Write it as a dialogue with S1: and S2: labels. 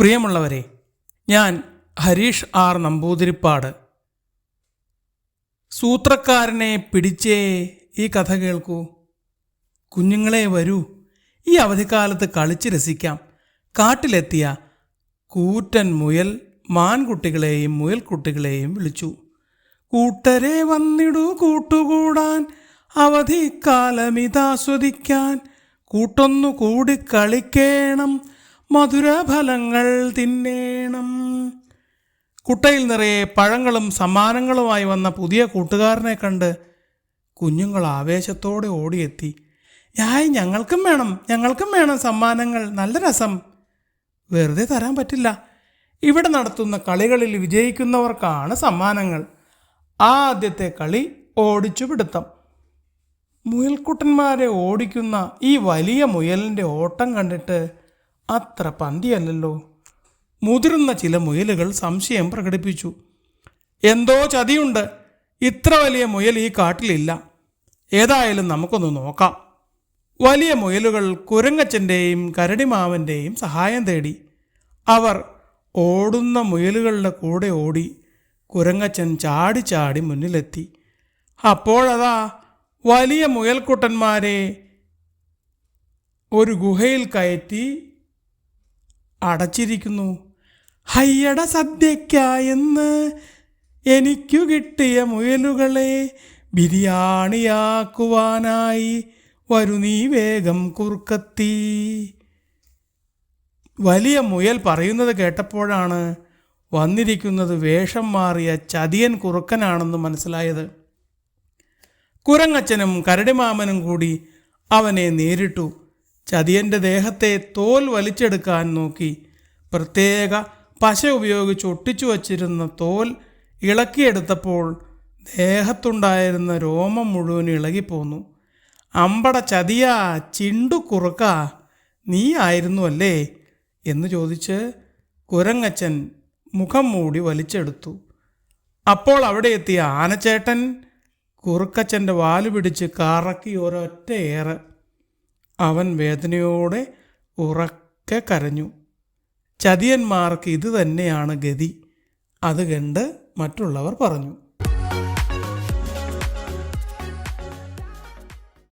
S1: പ്രിയമുള്ളവരെ ഞാൻ ഹരീഷ് ആർ നമ്പൂതിരിപ്പാട്. സൂത്രക്കാരനെ പിടിച്ചേ ഈ കഥ കേൾക്കൂ. കുഞ്ഞുങ്ങളെ വരൂ. ഈ അവധിക്കാലത്ത് കളിച്ച് രസിക്കാം. കാട്ടിലെത്തിയ കൂറ്റൻ മുയൽ മാൻകുട്ടികളെയും മുയൽക്കുട്ടികളെയും വിളിച്ചു. കൂട്ടരെ വന്നിടൂ കൂട്ടുകൂടാൻ അവധിക്കാലമിതാസ്വദിക്കാൻ. കൂട്ടൊന്നു കൂടി കളിക്കേണം മധുരഫലങ്ങൾ തിന്നേണം. കുട്ടയിൽ നിറയെ പഴങ്ങളും സമ്മാനങ്ങളുമായി വന്ന പുതിയ കൂട്ടുകാരനെ കണ്ട് കുഞ്ഞുങ്ങൾ ആവേശത്തോടെ ഓടിയെത്തി. യായ് ഞങ്ങൾക്കും വേണം ഞങ്ങൾക്കും വേണം സമ്മാനങ്ങൾ നല്ല രസം. വെറുതെ തരാൻ പറ്റില്ല. ഇവിടെ നടത്തുന്ന കളികളിൽ വിജയിക്കുന്നവർക്കാണ് സമ്മാനങ്ങൾ. ആദ്യത്തെ കളി ഓടിച്ചു പിടുത്തം. മുയൽക്കുട്ടന്മാരെ ഓടിക്കുന്ന ഈ വലിയ മുയലിന്റെ ഓട്ടം കണ്ടിട്ട് അത്ര പന്തിയല്ലല്ലോ. മുതിർന്ന ചില മുയലുകൾ സംശയം പ്രകടിപ്പിച്ചു. എന്തോ ചതിയുണ്ട്. ഇത്ര വലിയ മുയൽ ഈ കാട്ടിലില്ല. ഏതായാലും നമുക്കൊന്ന് നോക്കാം. വലിയ മുയലുകൾ കുരങ്ങച്ചന്റെയും കരടിമാവന്റെയും സഹായം തേടി. അവർ ഓടുന്ന മുയലുകളുടെ കൂടെ ഓടി കുരങ്ങച്ചൻ ചാടി ചാടി മുന്നിലെത്തി. അപ്പോഴതാ വലിയ മുയൽക്കുട്ടന്മാരെ ഒരു ഗുഹയിൽ കയറ്റി അടച്ചിരിക്കുന്നു. ഹയ്യട സദ്യക്കായെന്ന് എനിക്കു കിട്ടിയ മുയലുകളെ ബിരിയാണിയാക്കുവാനായി വരു നീ വേഗം കുറുക്കത്തി. വലിയ മുയൽ പറയുന്നത് കേട്ടപ്പോഴാണ് വന്നിരിക്കുന്നത് വേഷം മാറിയ ചതിയൻ കുറുക്കനാണെന്ന് മനസ്സിലായത്. കുരങ്ങച്ചനും കരടിമാമനും കൂടി അവനെ നേരിട്ടു. ചതിയന്റെ ദേഹത്തെ തോൽ വലിച്ചെടുക്കാൻ നോക്കി. പ്രത്യേക പശ ഉപയോഗിച്ച് ഒട്ടിച്ചു വച്ചിരുന്ന തോൽ ഇളക്കിയെടുത്തപ്പോൾ ദേഹത്തുണ്ടായിരുന്ന രോമം മുഴുവൻ ഇളകിപ്പോന്നു. അമ്പട ചതിയ ചിണ്ടു കുറുക്ക നീ ആയിരുന്നു അല്ലേ എന്ന് ചോദിച്ച് കുരങ്ങച്ചൻ മുഖം മൂടി വലിച്ചെടുത്തു. അപ്പോൾ അവിടെ എത്തിയ ആനച്ചേട്ടൻ കുറുക്കച്ചന്റെ വാൽ പിടിച്ച് കറക്കി ഒരൊറ്റ ഏറ് അവൻ വേദനയോടെ ഉറക്കെ കരഞ്ഞു. ചതിയന്മാർക്ക് ഇത് തന്നെയാണ് ഗതി. അത് കണ്ട് മറ്റുള്ളവർ പറഞ്ഞു.